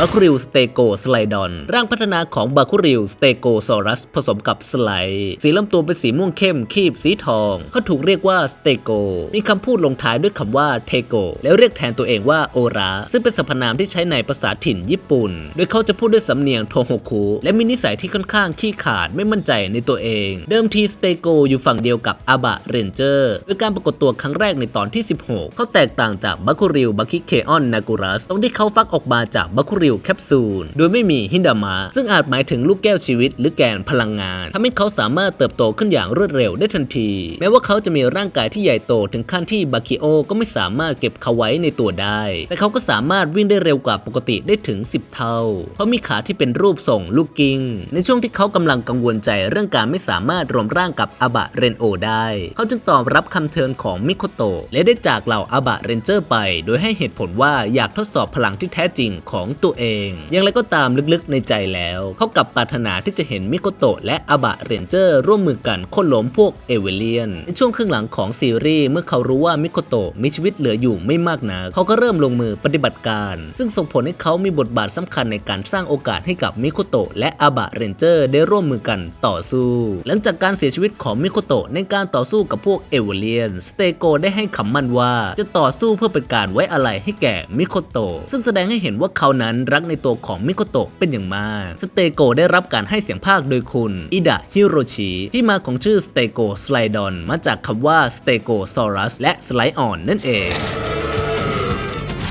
บาคุริลสเตโกสไลดอน ร่างพัฒนาของบาคุริลสเตโกซอรัส ผสมกับสไลสีลำตัวเป็นสีม่วงเข้ม คีบสีทอง เขาถูกเรียกว่าสเตโก มีคำพูดลงท้ายด้วยคำว่าเทโก แล้วเรียกแทนตัวเองว่าโอราซึ่งเป็นสรรพนามที่ใช้ในภาษาถิ่นญี่ปุ่น โดยเขาจะพูดด้วยสำเนียงโทโฮคุ และมีนิสัยที่ค่อนข้างขี้ขาดไม่มั่นใจในตัวเอง เดิมทีสเตโกอยู่ฝั่งเดียวกับอาบะเรนเจอร์โดยการปรากฏตัวครั้งแรกในตอนที่ 16 เขาแตกต่างจากบาคุริลบาคิเคออนนากุรัสตรงที่เขาฟักออกมาจากบาคุริลแคปซูล โดยไม่มีฮินดามะซึ่งอาจหมายถึงลูกแก้วชีวิต หรือแกนพลังงานทำให้เขาสามารถเติบโตขึ้นอย่างรวดเร็วได้ทันที แม้ว่าเขาจะมีร่างกายที่ใหญ่โตถึงขั้นที่บาคิโอก็ไม่สามารถเก็บเขาไว้ในตัวได้ แต่เขาก็สามารถวิ่งได้เร็วกว่าปกติได้ถึง 10 เท่า เพราะมีขาที่เป็นรูปทรงลูกกิง ในช่วงที่เขากำลังกังวลใจเรื่องการไม่สามารถรวมร่างกับอาบะเรนโอได้ เขาจึงตอบรับคำเชิญของมิโคโตะและได้จากเหล่าอาบะเรนเจอร์ไป โดยให้เหตุผลว่าอยากทดสอบพลังที่แท้จริงของตัวเอง อย่างไรก็ตามลึกๆในใจแล้ว เขากับปรารถนาที่จะเห็นมิโคโตะและอาบะเรนเจอร์ร่วมมือกันโค่นล้มพวกเอเวเลียน ในช่วงครึ่งหลังของซีรีส์เมื่อเขารู้ว่ามิโคโตะมีชีวิตเหลืออยู่ไม่มากนักเขาก็เริ่มลงมือปฏิบัติการ ซึ่งส่งผลให้เขามีบทบาทสำคัญในการสร้างโอกาสให้กับมิโคโตะและอาบะเรนเจอร์ได้ร่วมมือกันต่อสู้ หลังจากการเสียชีวิตของมิโคโตะในการต่อสู้กับพวกเอเวเลียนสเตโกได้ให้คำมั่นว่าจะต่อสู้เพื่อเป็นการไว้อะไรให้แก่มิโคโตะซึ่งแสดงให้เห็นว่าเขานั้นรักในตัวของมิโกโตะเป็นอย่างมาก สเตโกได้รับการให้เสียงภาคโดยคุณ อิดะฮิโรชิที่มาของชื่อสเตโกสไลดอนมาจากคำว่าสเตโกซอรัสและสไลออนนั่นเอง